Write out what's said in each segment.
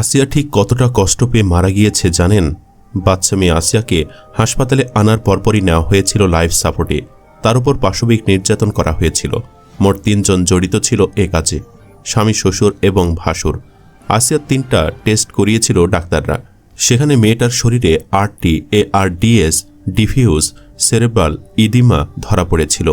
আসিয়া ঠিক কতটা কষ্ট পেয়ে মারা গিয়েছে জানেন? বাচ্চা মেয়ে আসিয়াকে হাসপাতালে আনার পরপরই নেওয়া হয়েছিল লাইফ সাপোর্টে। তার উপর পাশবিক নির্যাতন করা হয়েছিল। মোট তিনজন জড়িত ছিল এ কাজে, স্বামী শ্বশুর এবং ভাসুর। আসিয়ার তিনটা টেস্ট করিয়েছিল ডাক্তাররা। সেখানে মেয়েটার শরীরে RT A R DS diffuse, cerebral oedema ধরা পড়েছিল।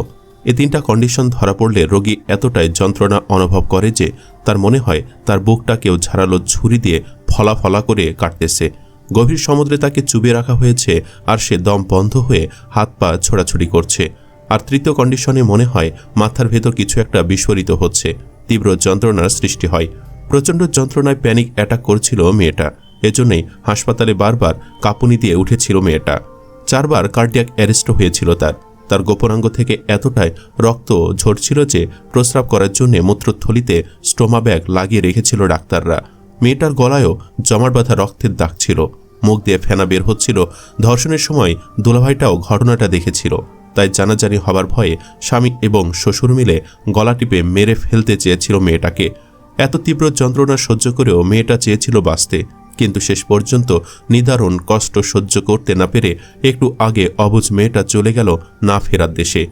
এ তিনটা কন্ডিশন ধরা পড়লে রোগী এতটাই যন্ত্রণা অনুভব করে যে তার মনে হয় তার বুকটা কেউ ঝাড়ালো ছুরি দিয়ে ফলা ফলা করে কাটতেছে। গভীর সমুদ্রে তাকে চুবে রাখা হয়েছে আর সে দম বন্ধ হয়ে হাত পা ছোড়াছুড়ি করছে। আর তৃতীয় কন্ডিশনে মনে হয় মাথার ভেতর কিছু একটা বিস্ফোরিত হচ্ছে। তীব্র যন্ত্রণার সৃষ্টি হয়। প্রচণ্ড যন্ত্রণায় প্যানিক অ্যাটাক করছিল মেয়েটা। এজন্যই হাসপাতালে বারবার কাঁপুনি দিয়ে উঠেছিল মেয়েটা। চারবার কার্ডিয়াক অ্যারেস্ট হয়েছিল তার। তার গোপনাঙ্গ থেকে এতটাই রক্ত ঝরছিল যে প্রস্রাব করার জন্য মূত্রথলিতে স্টোমা ব্যাগ লাগিয়ে রেখেছিল ডাক্তাররা। মেয়েটার গলায়ও জমাট বাঁধা রক্তের দাগ ছিল। মুখ দিয়ে ফেনা বের হচ্ছিল। ধর্ষণের সময় দুলাভাইটাও ঘটনাটা দেখেছিল। তাই জানাজানি হবার ভয়ে স্বামী এবং শ্বশুর মিলে গলা টিপে মেরে ফেলতে চেয়েছিল মেয়েটাকে। এত তীব্র যন্ত্রণা সহ্য করেও মেয়েটা চেয়েছিল বাঁচতে। কিন্তু শেষ পর্যন্ত নিদারুণ কষ্ট সহ্য করতে না পেরে একটু আগে অবুজ মেয়েটা চলে গেল না ফেরার দেশে।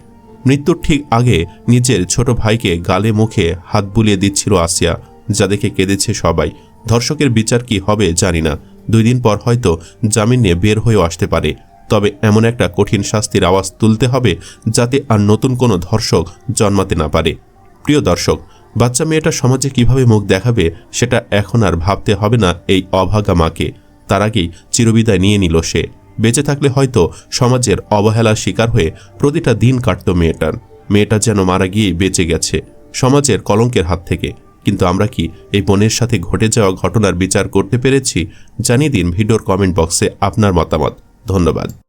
মৃত্যুর ঠিক আগে নিজের ছোট ভাইকে গালে মুখে হাত বুলিয়ে দিচ্ছিল আসিয়া, যা দেখে কেঁদেছে সবাই। ধর্ষকের বিচার কি হবে জানি না। দুই দিন পর হয়তো জামিন নিয়ে বের হয়েও আসতে পারে। তবে এমন একটা কঠিন শাস্তির আওয়াজ তুলতে হবে যাতে আর নতুন কোনো ধর্ষক জন্মাতে না পারে। প্রিয় দর্শক বাচ্চা মেয়েটা সমাজে কীভাবে মুখ দেখাবে, সেটা এখন আর ভাবতে হবে না এই অভাগা মাকে। তার আগেই চিরবিদায় নিয়ে নিল সে। বেঁচে থাকলে হয়তো সমাজের অবহেলার শিকার হয়ে প্রতিটা দিন কাটত মেয়েটার। মেয়েটা যেন মারা গিয়ে বেঁচে গেছে, সমাজের কলঙ্কের হাত থেকে। কিন্তু আমরা কি এই বোনের সাথে ঘটে যাওয়া ঘটনার বিচার করতে পেরেছি? জানিয়ে দিন ভিডিওর কমেন্ট বক্সে আপনার মতামত। ধন্যবাদ।